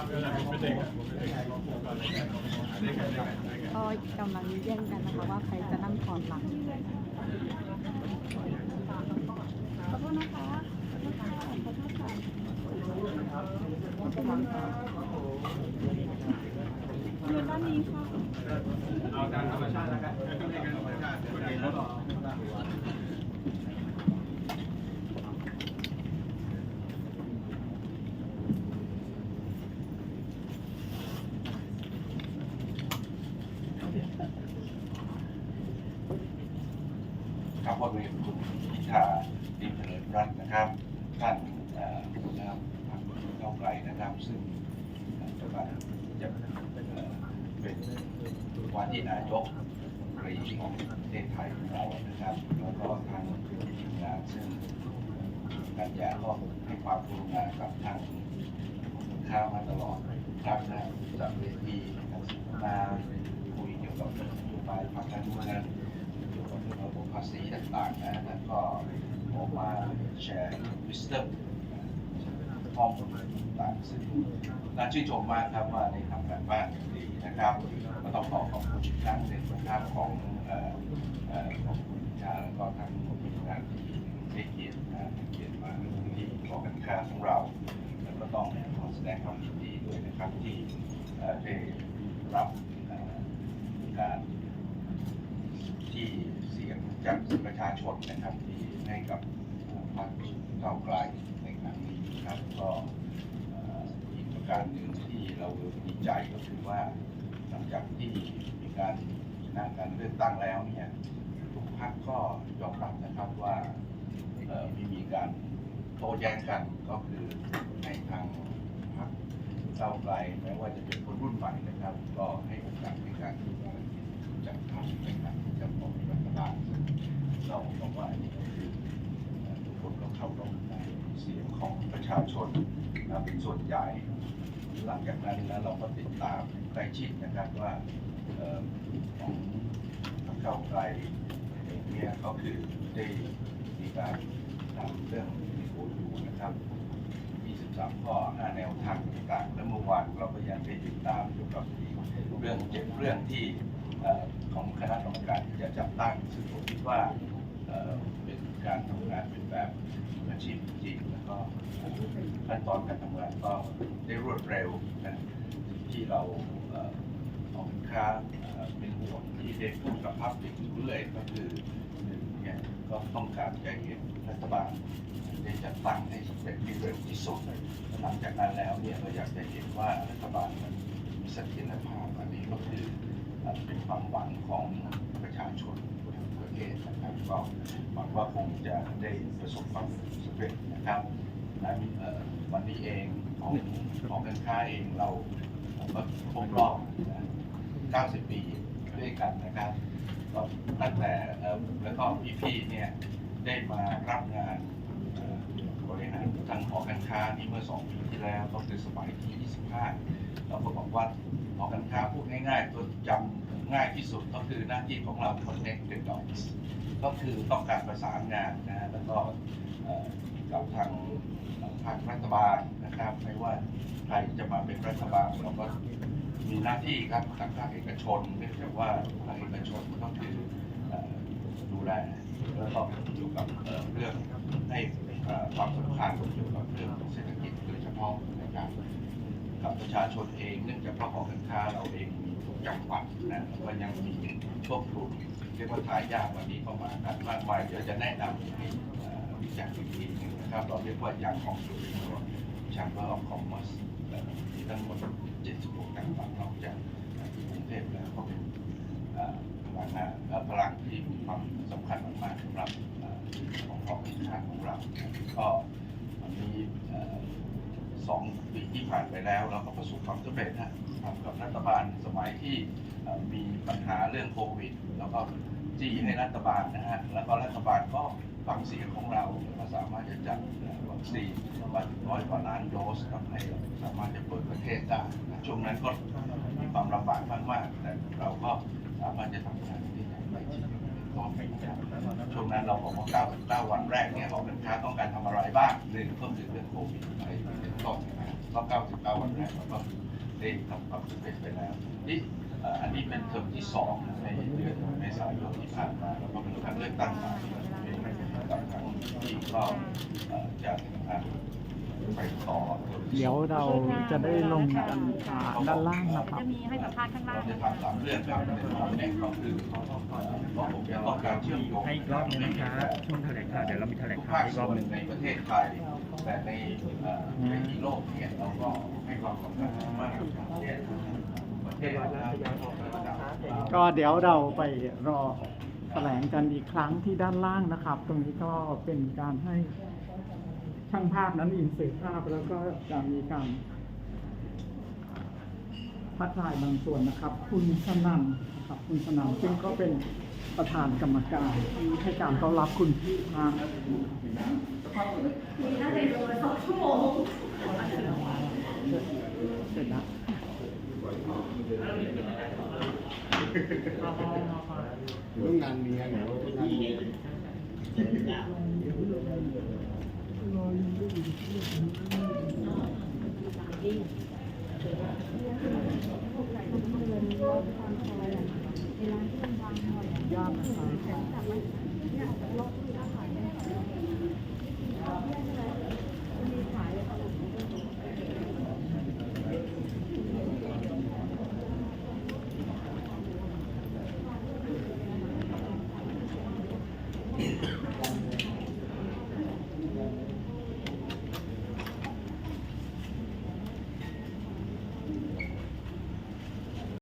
ก็กำลังแย่งกันนะคะว่าใครจะนั่งถอนหลังขอโทษนะคะขอโทษค่ะขอโทษค่ะอยืนด้านนี้ค่ะเอาตามธรรมชาติแล้วกันธรรมชาติโอเคแล้วต่อ ครับวันนี้คุณพิธาดิมเจริญรัตน์นะครับ ท่านเอ่อหัวหน้าพรรคก้าวไกลนะครับ ซึ่งจะมาจะเป็นว่าที่นายกรีของประเทศไทยของเรานะครับ แล้วก็ทางทีมงานซึ่งการยาก็ให้ความกรุณากับทางข้าวมาตลอดครับนะจากเวทีทางสินมาคุยเกี่ยวกับนโยบายพรรคการเมืองเกี่ยวกับเรื่องระบบภาษีต่างๆนะแล้วก็ ออกมาแชร์วิสเตอร์ข้อมูลต่างๆซึ่งน่าชื่นชมมากครับว่าได้ทำการบ้านดีนะครับก็ต้องขอขอบคุณอีกครั้งหนึ่งนะครับของของคุณชาแล้วก็ทางทีมงานที่ให้เกียรตินะเกียรติมาที่ขอการค้าของเรา แล้วก็ต้องขอแสดงความยินดีด้วยนะครับที่ได้รับเอ่อการ ที่เสียง จากประชาชนนะครับที่ให้กับพรรคเก้าไกลในครั้งนี้นะครับก็อีกประการหนึ่งที่เราดีใจก็คือว่าหลังจากที่มีการชนะการเลือกตั้งแล้วเนี่ยทุกพรรคก็ยอมรับนะครับว่าไม่มีการโต้แย้งกันก็คือให้ทางพรรคเก้าไกลแม้ว่าจะเป็นคนรุ่นใหม่นะครับ ก็ให้โอกาสในการที่จะ จัดทำในการที่จะบอกรัฐบาลซึ่งเราบอกว่าอันนี้ก็คือเอ่อทุกคนก็เข้ารบในเสียงของประชาชนนะเป็นส่วนใหญ่ หลังจากนั้นนะเราก็ติดตามใกล้ชิดนะครับว่าของรรคเก้าไกลเองเนี่ยก็คือได้มีการทำเรื่องที่โอยูนะครับ23ข้อ5แนวทางต่างๆและเมื่อวานเราก็ยังได้ติดตามเกี่ยวกับเรื่องเจ็ดเรื่องที่ของคณะกรรมการที่จะจัดตั้งซึ่งผมคิดว่า เป็นการทำงานเป็นแบบอาชีพจริงแล้วก็ขั้นตอนการทำงานก็ได้รวดเร็วนะที่เราเอ่อของค้าเป็นห่วงที่ได้พูดกับภาพเด็กอเรื่อยก็คือหนึ่งเนี่ยก็ต้องการจะเห็นรัฐบาลได้จัดตั้งให้สำเร็จที่เร็วที่สุดหลังจากนั้นแล้วเนี่ยเราอยากจะเห็นว่ารัฐบาลมันมีเสถียรภาพอันนี้ก็คือเป็นความหวังของประชาชน ทั้งประเทศนะครับก็หวังว่าคงจะได้ประสบความสำเร็จนะครับนั้นเอ่อวันนี้เองของของการค้าเองเราก็ครบรอบนะ90 ปีด้วยกันนะครับก็ตั้งแต่เอ่อแล้วก็พี่ๆเนี่ยได้มารับงานเอ่อบริหารทางหอการค้านี้เมื่อ 2 ปีที่แล้วก็คือสมัยที่ 25 เราก็บอกว่าหอการค้าพูดง่ายๆตัวจำ ง่ายที่สุดก็คือหน้าที่ของเรา connect the dots ก็คือต้องการประสานงานนะแล้วก็กับทางภาครัฐบาลนะครับไม่ว่าใครจะมาเป็นรัฐบาลเราก็มีหน้าที่ครับทางภาคเอกชนเนื่องจากว่าภาคเอกชนก็คือเอ่อดูแลแล้วก็เกี่ยวกับเรื่องให้ความสำคัญเกี่ยวกับเรื่องเศรษฐกิจโดยเฉพาะนะครับกับประชาชนเอง เนื่องจากว่าหอการค้าเราเองมี ทุกจังหวัดนะแล้วก็ยังมีพวกกลุ่มเรียกว่าทายาทวันนี้เข้ามากันมากมายเดี๋ยวจะแนะนำให้เอ่อรู้จักอีกทีนึงนะครับเราเรียกว่าอย่างของสุรินทร์ Chamber of Commerce เอ่อมีทั้งหมด76จังหวัดนอกจากที่กรุงเทพแล้วก็เป็นพลังงานพลังที่มีความสำคัญมากๆสำหรับของของสินค้าของเราก็วันนี้เอ่อสอง ที่ผ่านไปแล้ว เราก็ประสบความสำเร็จนะทำกับรัฐบาลสมัยที่มีปัญหาเรื่องโควิด แล้วก็จี้ให้รัฐบาลนะฮะแล้วก็รัฐบาลก็ฟังเสียงของเราก็สามารถจะจัดวัคซีนมาถึงร้อยกว่าล้านโดสทำให้สามารถจะเปิดประเทศได้นะช่วงนั้นก็มีความลำบากมากๆแต่เราก็สามารถจะทำงานที่อย่างไรชิดเป็นต้นนะครับช่วงนั้นเราบอกว่า99วันแรกเนี่ยหอการค้าต้องการทำอะไรบ้างหนึ่งก็คือเรื่องโควิดอะไรเป็นต้น นะครับก็99 วันแรกเราก็ได้ทำความสำเร็จไปแล้วนี่เอ่ออันนี้เป็นเทอมที่สองในเดือนเมษายนที่ผ่านมาแล้วก็เป็นการเลือกตั้งมาที่เป็นการครั้งที่ก็เอ่อจะอ่าไปต่อทอมที่สองเดี๋ยวเราจะได้ลงกันอ่าด้านล่างนะครับ จะมีให้สัมภาษณ์ข้างล่างเราจะทำสามเรื่องครับในตอนนี้ก็คือเพราะผมจะต้องการเชื่อมโยงให้อีกรอบหนึงนะครับช่วงแถลงข่าวเดี๋ยวเรามีแถลงทุกข่าวภาคอีกรส่อบวหนนึ่งในประเทศไทย แต่ในเอ่อในโลกเนี่ยเราก็ให้ความสำคัญมากเนี่ยประเทศเราได้ระดับก็เดี๋ยวเราไปรอแถลงกันอีกครั้งที่ด้านล่างนะครับ ตรงนี้ก็เป็นการให้ช่างภาพนั้นอินเสิร์ตภาพแล้วก็จะมีการพัดถ่ายบางส่วนนะครับ คุณสนันนะครับคุณสนันซึ่งก็เป็นประธานกรรมการที่ให้การต้อนรับคุณพี่มา มีน่าจะอยู่สองชั่วโมงเสร็จแล้วเรื่องงานเมียเนี่ยว่าที่ยากนะครั